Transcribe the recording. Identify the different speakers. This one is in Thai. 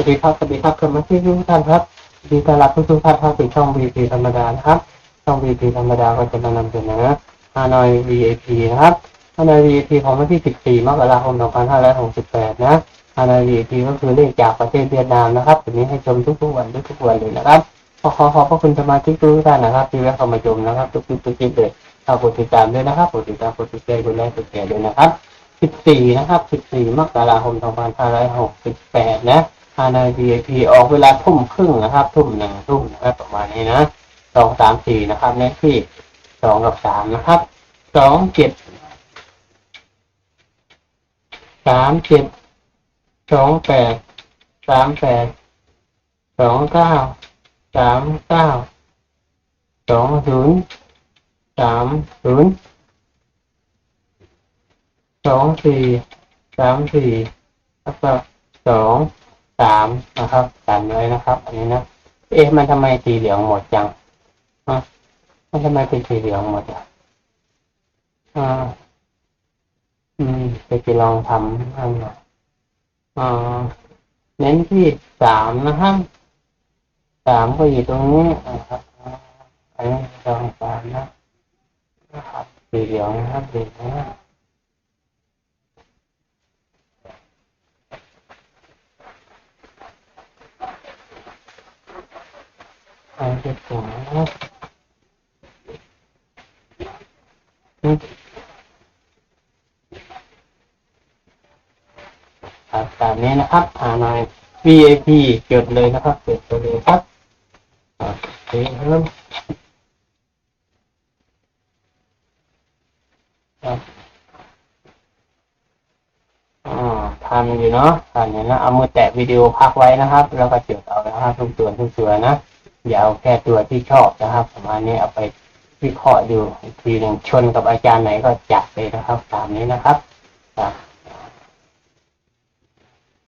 Speaker 1: วัสดีครับ สวัสดีครับคุณมาที่ทุกท่านครับดีต้อนรับทุกทุกท่านเข้าสู่ช่อง VP ธรรมดานะครับ ช่อง VP ธรรมดาก็จะมานำเสนอฮานอย VIP นะครับฮานอย VIP ของวันที่ 14 มกราคม 2568 นะฮานอย VIP ก็คือเลขจากประเทศเวียดนามนะครับตัวนี้ให้ชมทุกๆวันทุกๆวันเลยนะครับขอขอขอบพระคุณสมาชิกทุกท่านนะครับ ที่แวะเข้ามาชมนะครับ ทุกๆทุกคลิปเลยฝากกดติดตามด้วยนะครับกดติดตามกดติดใจกดไลค์กดแชร์ด้วยนะครับ 14 นะครับ 14 มกราคม 2568 นะ ฮาน VIP ออกเวลาทุ่มครึ่งนะครับ ทุ่มหนึ่งทุ่มนะครับประมาณนี้นะสองสามสี่นะครับเลขที่สองกับสามนะครับสองเจ็ดสามเจ็ดสองแปดสามแปดสองเก้าสามเก้าสองศูนย์สามศูนย์สองสี่สามสี่แล้วก็สอง สามนะครับกันไว้นะครับ อันนี้นะเอ๊ะมันทำไมสีเหลืองหมดจังอะมันทำไมเป็นสีเหลืองหมดอะอ่าอืมไปลองทำอันหน่อยอ่าเน้นที่สามนะครับสามก็อยู่ตรงนี้นะครับอันนี้ลองสามนะนะครับสีเหลืองนะครับสีเหลือง เอาเด็กหัวครับตามนี้นะครับหาน่อย VIP จดเลยนะครับจดไปเลยครับโอเคครับครับอ่าทำอยู่เนาะทำอยู่นะเอามือแตะวิดีโอพักไว้นะครับ แล้วก็จดเอานะครับทุกส่วนทุกส่วนนะ อย่าเอาแค่ตัวที่ชอบนะครับประมาณนี้เอาไปวิเคราะห์ดูอีกทีหนึ่งชนกับอาจารย์ไหนก็จัดเลยนะครับ ตามนี้นะครับครับ